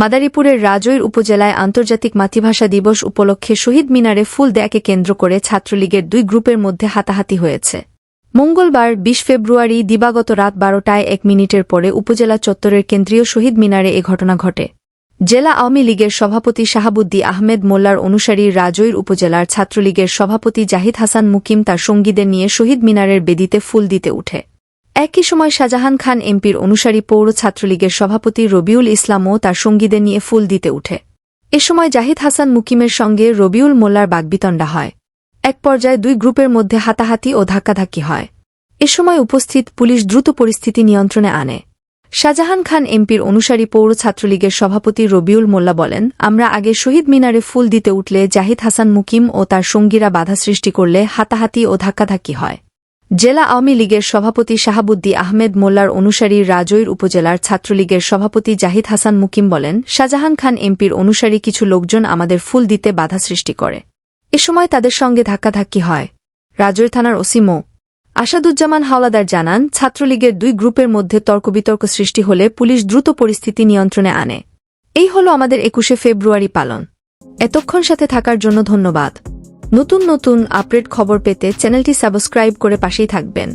মাদারীপুরের রাজৈর উপজেলায় আন্তর্জাতিক মাতৃভাষা দিবস উপলক্ষে শহীদ মিনারে ফুল দেয়াকে কেন্দ্র করে ছাত্রলীগের দুই গ্রুপের মধ্যে হাতাহাতি হয়েছে। মঙ্গলবার বিশ ফেব্রুয়ারি দিবাগত রাত বারোটায় এক মিনিটের পরে উপজেলা চত্বরের কেন্দ্রীয় শহীদ মিনারে এ ঘটনা ঘটে। জেলা আওয়ামী লীগের সভাপতি শাহাবুদ্দি আহমেদ মোল্লার অনুসারী রাজৈর উপজেলার ছাত্রলীগের সভাপতি জাহিদ হাসান মুকিম তার সঙ্গীদের নিয়ে শহীদ মিনারের বেদিতে ফুল দিতে উঠে। একই সময় শাহজাহান খান এমপির অনুসারী পৌর ছাত্রলীগের সভাপতি রবিউল ইসলামও তার সঙ্গীদের নিয়ে ফুল দিতে উঠে। এ সময় জাহিদ হাসান মুকিমের সঙ্গে রবিউল মোল্লার বাগবিতণ্ডা হয়। এক পর্যায়ে দুই গ্রুপের মধ্যে হাতাহাতি ও ধাক্কাধাক্কি হয়। এ সময় উপস্থিত পুলিশ দ্রুত পরিস্থিতি নিয়ন্ত্রণে আনে। শাহজাহান খান এমপির অনুসারী পৌর ছাত্রলীগের সভাপতি রবিউল মোল্লা বলেন, আমরা আগে শহীদ মিনারে ফুল দিতে উঠলে জাহিদ হাসান মুকিম ও তার সঙ্গীরা বাধা সৃষ্টি করলে হাতাহাতি ও ধাক্কাধাক্কি হয়। জেলা আওয়ামী লীগের সভাপতি শাহাবুদ্দি আহমেদ মোল্লার অনুসারী রাজৈর উপজেলার ছাত্রলীগের সভাপতি জাহিদ হাসান মুকিম বলেন, শাহজাহান খান এমপির অনুসারী কিছু লোকজন আমাদের ফুল দিতে বাধা সৃষ্টি করে। এ সময় তাদের সঙ্গে ধাক্কাধাক্কি হয়। রাজৈর থানার ওসি মো. আসাদুজ্জামান হাওলাদার জানান, ছাত্রলীগের দুই গ্রুপের মধ্যে তর্কবিতর্ক সৃষ্টি হলে পুলিশ দ্রুত পরিস্থিতি নিয়ন্ত্রণে আনে। এই হল আমাদের একুশে ফেব্রুয়ারি পালন। এতক্ষণ সাথে থাকার জন্য ধন্যবাদ। নতুন নতুন আপডেট খবর পেতে চ্যানেলটি সাবস্ক্রাইব করে পাশেই থাকবেন।